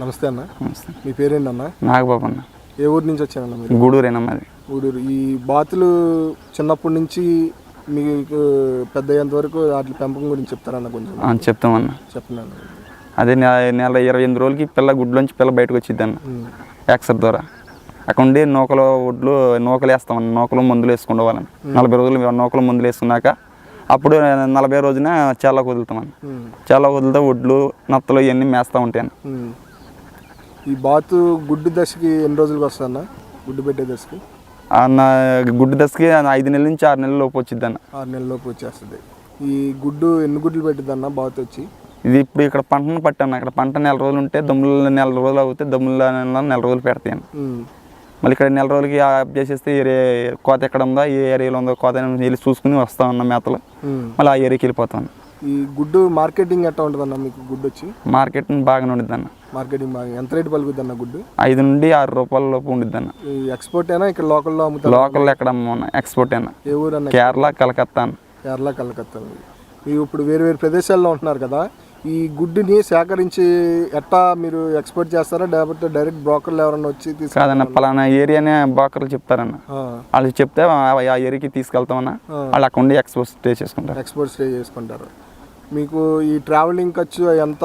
నమస్తే అన్న. నమస్తే. మీ పేరేంటన్న నాగబాబు అన్న. ఏ ఊరు నుంచి వచ్చారన్న మీరు? గూడూరేనా మాది. ఊడూరు ఈ బాతులు చిన్నప్పటి నుంచి మీకు పెద్ద అయ్యేంత వరకు వాటి పెంపకం గురించి చెప్తారన్న కొంచెం. చెప్తామన్న చెప్పినాను అదే నెల ఇరవై ఎనిమిది రోజులకి పిల్ల గుడ్లోంచి పిల్ల బయటకు వచ్చింది అన్న. యాక్సర్ ద్వారా. అక్కడ ఉండి నూకలు ఒడ్లు నూకలు వేస్తామన్న నూకలు మందులు వేసుకుంటూ వాళ్ళని నలభై రోజులు నూకలు మందులు వేసుకున్నాక అప్పుడు నలభై రోజున చాలా వదులుతామన్న చాలా వదిలితే ఒడ్లు నత్తలు ఇవన్నీ మేస్తూ ఉంటాయన్న ఈ బాతు గుడ్డు దశకి ఎన్ని రోజులకు వస్తుందన్న గుడ్డు పెట్టే దశకి? ఆ నా గుడ్డు దశకి ఐదు నెలల నుంచి ఆరు నెలల లోపు వచ్చింది అన్న ఆరు నెలల లోపు వచ్చేస్తుంది. ఈ గుడ్డు ఎన్ని గుడ్లు పెట్టిద్దన్న బాతు వచ్చి? ఇది ఇప్పుడు ఇక్కడ పంటను పట్టాను. అక్కడ పంట నెల రోజులు ఉంటే దమ్ముల నెల రోజులు అవుతే దమ్ముల నెల నెల రోజులు పెడతాను ఉమ్. మళ్ళీ ఇక్కడ నెల రోజులకి ఆఫ్ చేసేస్తే ఏరే కోత ఎక్కడ ఉందో? ఏ ఏరియాలో ఉందో కోత వెళ్ళి చూసుకుని వస్తా ఉన్న మేతలు. మళ్ళీ ఆ ఏరియాకి వెళ్ళిపోతాను ఈ గుడ్డు మార్కెటింగ్ ఎట్లా ఉంటుందన్న మీకు గుడ్డు వచ్చి మార్కెట్ బాగానే ఉండిద్ది అన్న మార్కెటింగ్ బాగా ఎంత రేటు పలుకుద్దన్న గుడ్డు? ఐదు నుండి ఆరు రూపాయల లోపు ఉండిద్ది అన్న ఈ ఎక్స్పోర్ట్ అయినా ఇక్కడ లోకల్లో అమ్ముతారు? లోకల్ ఎక్కడ అమ్మన్న ఎక్స్పోర్ట్ అయినా ఏ ఊరు అన్న కేరళ కలకత్తా అన్న. కేరళ కలకత్తా. మీరు ఇప్పుడు వేరు వేరు ప్రదేశాల్లో ఉంటున్నారు కదా ఈ గుడ్డుని సేకరించి ఎట్టా మీరు ఎక్స్పోర్ట్ చేస్తారా? లేకపోతే డైరెక్ట్ బ్రోకర్లు ఎవరైనా వచ్చి కాదన్న పలానా ఏరియానే బాకర్లు చెప్తారన్న. వాళ్ళు చెప్తే ఆ ఆ ఏరియాకి తీసుకెళ్తామన్నా. వాళ్ళు అక్కడ ఉండి ఎక్స్పోర్ట్ స్టే చేసుకుంటారు. ఎక్స్పోర్ట్ స్టే చేసుకుంటారు. మీకు ఈ ట్రావెలింగ్ ఖర్చు ఎంత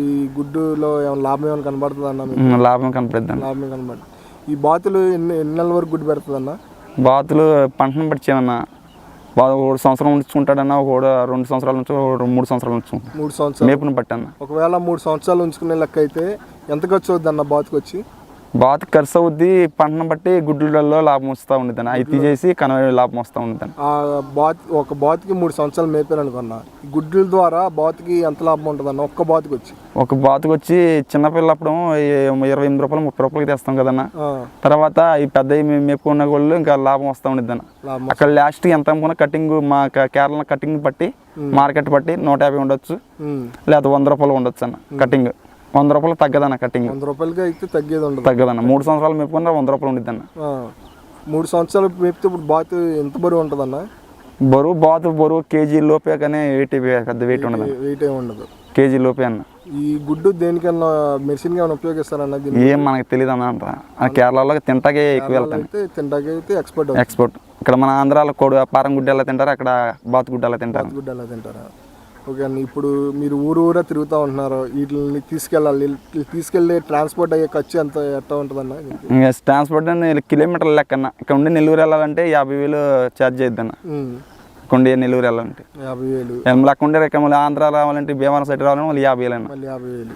ఈ గుడ్డులో ఏమైనా లాభం ఏమైనా కనబడుతుంది అన్న లాభం కనపడిద్ది అన్న లాభం కనబడుతుంది. ఈ బాతులు ఎన్ని ఎన్ని నెలల వరకు గుడ్డు పెడుతుంది అన్న బాతులు పంటను బాగా ఒక సంవత్సరం ఉంచుకుంటాడన్నా ఒక రెండు సంవత్సరాల నుంచి ఒక మూడు సంవత్సరాల నుంచి మూడు సంవత్సరాలు. మేపును పట్టాను ఒకవేళ మూడు సంవత్సరాలు ఉంచుకునే లెక్క అయితే ఎంత ఖర్చు అవుద్ది అన్న బాతుకు వచ్చి బాతు ఖర్చు అవుద్ది పంటను బట్టి గుడ్లలో లాభం వస్తూ ఉండేదాన్ని అవి తీసేసి కన లాభం వస్తూ ఉండేదాన్ని ఆ బాత్ ఒక బాతుకి మూడు సంవత్సరాలు మేపారు అనుకున్నా. గుడ్ల ద్వారా బాతుకి ఎంత లాభం ఉంటుంది అన్న ఒక్క బాతుకి వచ్చి. ఒక బాతుకు వచ్చి చిన్నపిల్లప్పుడు ఇరవై ఎనిమిది రూపాయలు ముప్పై రూపాయలకి తెస్తాం కదన్న. తర్వాత ఈ పెద్ద మేపుకున్న వాళ్ళు ఇంకా లాభం వస్తూ ఉండేదన్న అక్కడ లాస్ట్ ఎంత అమ్ముకున్న కటింగ్ మా కేరళ కటింగ్ బట్టి మార్కెట్ బట్టి నూట యాభై ఉండొచ్చు. లేదా వంద రూపాయలు ఉండొచ్చు అన్న కటింగ్. వంద రూపాయలు తగ్గదన్న కటింగ్. వంద రూపాయలకి అయితే తగ్గేది ఉండదు. తగ్గదన్న. మూడు సంవత్సరాలు మేపుకున్న వంద రూపాయలు ఉండిద్దన్న. మూడు సంవత్సరాలు మేపితే ఇప్పుడు బాతు ఎంత బరువు ఉంటుంది అన్న బరువు బాతు బరువు కేజీ లోపే కానీ వెయిట్ పెద్ద వెయిట్ ఉండదు వెయిట్ ఏమి ఉండదు. కేజీ లోపే అన్న. ఈ గుడ్డు దేనికన్నా మెడిసిన్ ఏమైనా ఉపయోగిస్తారన్న ఏం మనకి తెలియదు అన్న ఆ కేరళలో తింటాకే ఎక్కువ వెళ్తాను. అయితే తింటాకి అయితే ఎక్స్పర్ట్ ఇక్కడ మన ఆంధ్రాలో కోడి పారం గుడ్డ ఎలా తింటారు అక్కడ బాతు గుడ్డ ఎలా తింటారు? గుడ్డు అలా తింటారా? ఓకే అండి. ఇప్పుడు మీరు ఊరు ఊరా తిరుగుతూ ఉంటున్నారు వీటిని తీసుకెళ్ళాలి తీసుకెళ్ళి ట్రాన్స్పోర్ట్ అయ్యే ఖర్చు ఎంత ఎట్లా ఉంటుందన్న ట్రాన్స్పోర్ట్ అని కిలోమీటర్ల లెక్కన ఇక్కడ ఉండి నెల్లూరు వెళ్ళాలంటే యాభై వేలు ఛార్జ్ ఇక్కడ ఉండి నెల్లూరు వెళ్ళాలంటే. యాభై వేలు. మళ్ళీ ఆంధ్ర రావాలంటే భీమవరం సైడ్ రావాలంటే మళ్ళీ యాభై వేలు అన్న మళ్ళీ యాభై వేలు.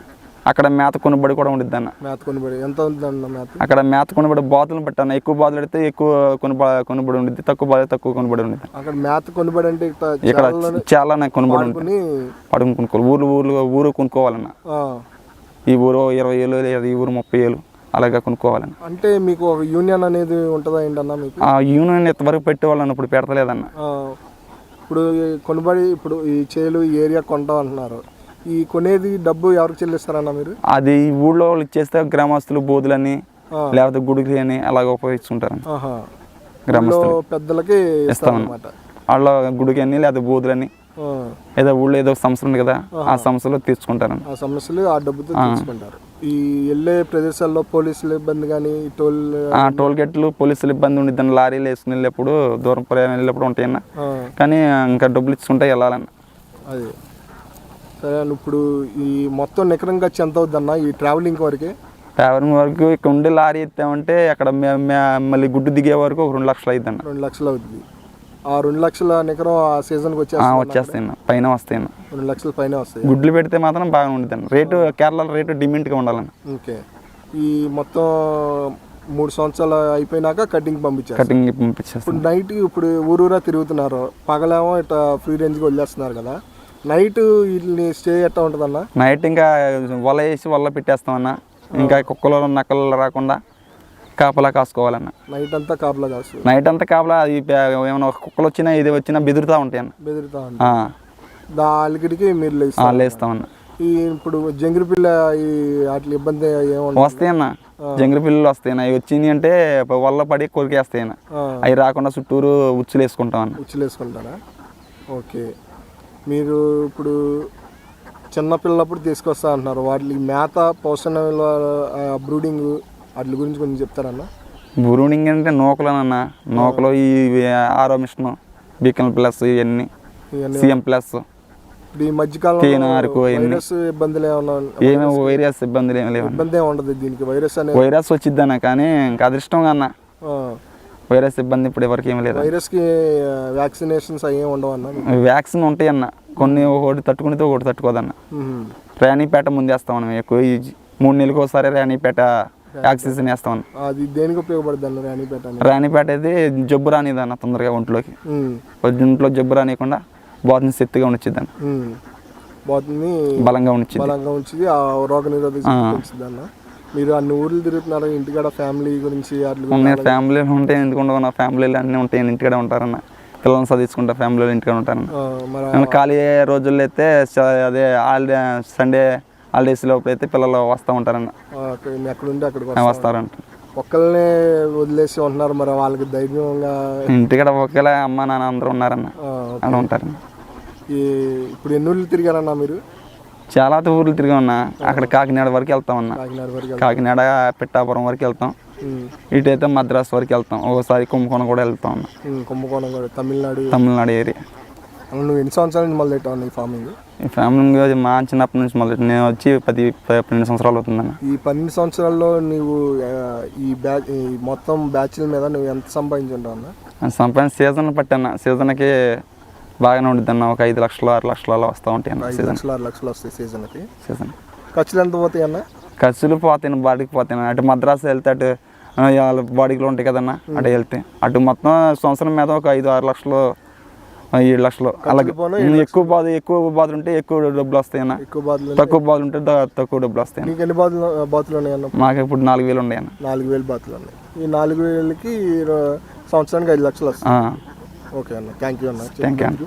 అక్కడ మేత కొనుబడి కూడా ఉండిద్ది అన్న మేత కొనిబడి. ఎంత ఉందన్న మేత? అక్కడ మేత కొనుబడి బాతులను పెట్టాను. ఎక్కువ బాతులు పెడితే ఎక్కువ కొనుబ కొనుబడి ఉండిద్ది. తక్కువ బాధ తక్కువ కొనుబడి ఉండిద్ది. అక్కడ మేత కొనిబడి అంటే ఇక్కడ చాలా కొనుబడి ఉంటుంది కొని పడుకుని కొనుక్కోవాలి. ఊరు ఊరు ఊరు కొనుక్కోవాలన్న. ఈ ఊరు ఇరవై ఏళ్ళు లేదా ఈ ఊరు ముప్పై ఏళ్ళు అలాగా కొనుక్కోవాలన్న. అంటే మీకు ఒక యూనియన్ అనేది ఉంటుందా ఏంటన్నా మీకు? ఆ యూనియన్ ఇంతవరకు పెట్టేవాళ్ళని ఇప్పుడు పెడతలేదన్న. ఇప్పుడు కొనుబడి ఇప్పుడు ఈ చేలు ఈ ఏరియా కొంటాం అంటున్నారు. ఈ కొనేది డబ్బు ఎవరికి చెల్లిస్తారన్న మీరు? అది ఊళ్ళో వాళ్ళు ఇచ్చేస్తే గ్రామస్తులు బోధులని. లేకపోతే గుడికి అని అలాగ ఉపయోగించుకుంటారు గ్రామస్తులు. పెద్దలకి ఇస్తారన్నమాట. వాళ్ళ గుడికి అని లేదా బోధులని. ఏదో ఊళ్ళో ఏదో సంస్థ ఉంది కదా ఆ సంస్థలో తీర్చుకుంటారన్న ఆ సమస్యలు ఆ డబ్బుతో తీసుకుంటారు. ఈ వెళ్ళే ప్రదేశాల్లో పోలీసుల ఇబ్బంది కానీ టోల్ ఆ టోల్ గేట్లు పోలీసులు ఇబ్బంది ఉండిద్దని లారీలు వేసుకుని వెళ్ళేప్పుడు దూరం ప్రయాణం వెళ్ళేప్పుడు ఉంటాయన్న. కానీ ఇంకా డబ్బులు ఇచ్చుకుంటే వెళ్ళాలన్న. అది. సరే ఇప్పుడు ఈ మొత్తం నికరం ఖర్చు ఎంత అవుద్దన్న ఈ ట్రావెలింగ్ వరకే? ట్రావెలింగ్ వరకు ఇక్కడ ఉండి లారీ ఎత్తామంటే అక్కడ మళ్ళీ గుడ్డు దిగే వరకు ఒక రెండు లక్షలు అయిందన్న రెండు లక్షలు అవుతుంది ఆ రెండు లక్షల నికరం ఆ సీజన్కి ఆ, వచ్చేస్తుంది వచ్చేస్తాయన్న పైన వస్తాయన్న రెండు లక్షల పైన వస్తాయి? గుడ్లు పెడితే మాత్రం బాగా ఉండిద్దండి. రేటు కేరళలో రేటు డిమాండ్గా ఉండాలన్న ఓకే. ఈ మొత్తం మూడు సంవత్సరాలు అయిపోయినాక కటింగ్ పంపించారు కటింగ్ పంపించేస్తాం. ఇప్పుడు నైట్ ఇప్పుడు ఊరూరా తిరుగుతున్నారు. పగలేమో ఇట్లా ఫ్రీ రేంజ్కి వదిలేస్తున్నారు కదా. నైట్ స్టే ఎట్లా ఉంటుందన్న? నైట్ ఇంకా వల వేసి వల్ల పెట్టేస్తామన్న. ఇంకా కుక్కలు నక్కలు రాకుండా కాపలా కాసుకోవాలన్న. నైట్ అంతా కాపలా కాసు నైట్ అంతా కాపలా అది ఏమైనా కుక్కలు వచ్చినా ఇది వచ్చినా బెదురుతూ ఉంటాయి అన్న బెదిరితా ఉంది ఆ, దా అలికిడికి మీరు లేస్తామన్న. ఈ ఇప్పుడు జంగిరి పిల్ల ఈ వాటి ఇబ్బంది వస్తాయన్న. జంగిరి పిల్లలు వస్తాయన్న. అవి వచ్చినాయి అంటే వల్ల పడి కొరికేస్తాయన్న. అవి రాకుండా చుట్టూరు ఉచ్చులు వేసుకుంటాం అన్న ఉచ్చులు వేసుకుంటారా ఓకే. మీరు ఇప్పుడు చిన్న పిల్లప్పుడు తీసుకొస్తా అంటున్నారు. వాటికి మేత పోషణ బ్రూడింగ్ వాటి గురించి కొంచెం చెప్తారన్న? బ్రూడింగ్ అంటే నూకలోనన్నా. నూకలో ఈ ఆరో మిషన్ బీకన్ ప్లస్ ఇవన్నీ సిఎం ప్లస్. ఈ మధ్యకాలంలో ఇబ్బందులు ఏమన్నా ఏమో వైరస్ ఇబ్బందులు ఏమి లేవు ఇబ్బంది ఉండదు దీనికి. వైరస్ అనేది వైరస్ వచ్చిద్దన్న కానీ ఇంకా అదృష్టంగా అన్న వైరస్ ఇబ్బంది ఇప్పుడు ఎవరికి ఏమి లేదు? వైరస్కి వ్యాక్సినేషన్స్ ఏమి ఉండవు అన్న వ్యాక్సిన్ ఉంటాయి అన్న. కొన్ని ఒకటి తట్టుకునితే ఒకటి తట్టుకోదన్న. రాణిపేట ముందు వేస్తాం మనం ఎక్కువ మూడు నెలలకు ఒకసారి రాణిపేట వ్యాక్సిన్ వేస్తాం అది దేనికి ఉపయోగపడుతుంది రాణిపేట రాణిపేట అయితే జబ్బు రానిదన్న తొందరగా ఒంట్లోకి. ఒంట్లో జబ్బు రానియకుండా బాతుని శక్తిగా ఉంచిద్దాన్ని. బాతుని బలంగా ఉంచిద్ది బలంగా ఉంచి ఆ రోగ నిరోధక మీరు అన్ని ఊర్లు తిరుగుతున్నారు ఇంటికాడ ఫ్యామిలీ గురించి వాటి ఉన్నాయి. ఫ్యామిలీలు ఉంటాయి ఎందుకు ఉండవు నా ఫ్యామిలీలు అన్నీ ఉంటాయి ఇంటికాడ ఉంటారన్న పిల్లల్ని చదివించుకుంటా ఫ్యామిలీలు ఇంటికాడ ఉంటారన్న నేను ఖాళీ రోజుల్లో అయితే అదే హాలిడే సండే హాలిడేస్ లోపు అయితే పిల్లలు వస్తూ ఉంటారన్న. ఆ, అక్కడ ఉంటే వస్తారంట ఒక్కళ్ళనే వదిలేసి ఉంటున్నారు మరి వాళ్ళకి ధైర్యంగా ఇంటికాడ ఒకేలా అమ్మ నాన్న అందరూ ఉన్నారన్న. అలా ఉంటారన్న. ఈ ఇప్పుడు ఎన్ని ఊర్లు తిరిగారన్నా మీరు? చాలా ఊర్లు తిరిగి ఉన్నా. అక్కడ కాకినాడ వరకు వెళ్తాం అన్న. కాకినాడ పిట్టాపురం వరకు వెళ్తాం. ఇటైతే మద్రాసు వరకు వెళ్తాం. ఒకసారి కుంభకోణం కూడా వెళ్తాం అన్న. కుంభకోణం కూడా. తమిళనాడు. తమిళనాడు ఏరియా నువ్వు ఎన్ని సంవత్సరాల నుంచి మొదలు పెట్టావు ఈ ఫార్మింగ్ ఈ ఫ్యామిలీ మా చిన్నప్పటి నుంచి మొదలు నేను వచ్చి పది పన్నెండు సంవత్సరాలు అవుతుందన్న ఈ పన్నెండు సంవత్సరాల్లో నీవు ఆ, ఈ బ్యాచ్ మొత్తం బ్యాచ్ల మీద నువ్వు ఎంత సంపాదించుంటావు అన్న? సంపాదన సీజన్ పట్టన్న సీజన్కి బాగానే ఉంటుంది అన్న ఒక ఐదు లక్షలు ఆరు లక్షలు అలా వస్తూ ఉంటాయి అన్న ఐదు సీజన్ లక్షలు ఆరు లక్షలు వస్తాయి సీజన్కి సీజన్ ఖర్చులు ఎంత పోతాయి అన్న? ఖర్చులు పోతాయి బాడీకి పోతాయి అటు మద్రాసు వెళ్తే అటు వాళ్ళ బాడీలో ఉంటాయి కదన్న అటు వెళ్తే. అటు మొత్తం సంవత్సరం మీద ఒక ఐదు ఆరు లక్షలు ఏడు లక్షలు. అలాగే పోను ఎక్కువ బాధ ఎక్కువ బాధలు ఉంటే ఎక్కువ డబ్బులు వస్తాయి అన్న. ఎక్కువ బాతులు తక్కువ బాధలు ఉంటే ద- తక్కువ డబ్బులు వస్తాయి అన్న. నీకు ఎన్ని బాతులు బాతులు ఉన్నాయి అన్న? మాకు ఇప్పుడు నాలుగు వేలు ఉన్నాయి అన్న. నాలుగు వేలు బాతులు ఉన్నాయి. ఈ నాలుగు వేలకి రో- సంవత్సరానికి ఐదు లక్షలు వస్తాయి. ఆ, ఓకే అన్న. థ్యాంక్ యూ అన్న. Thank you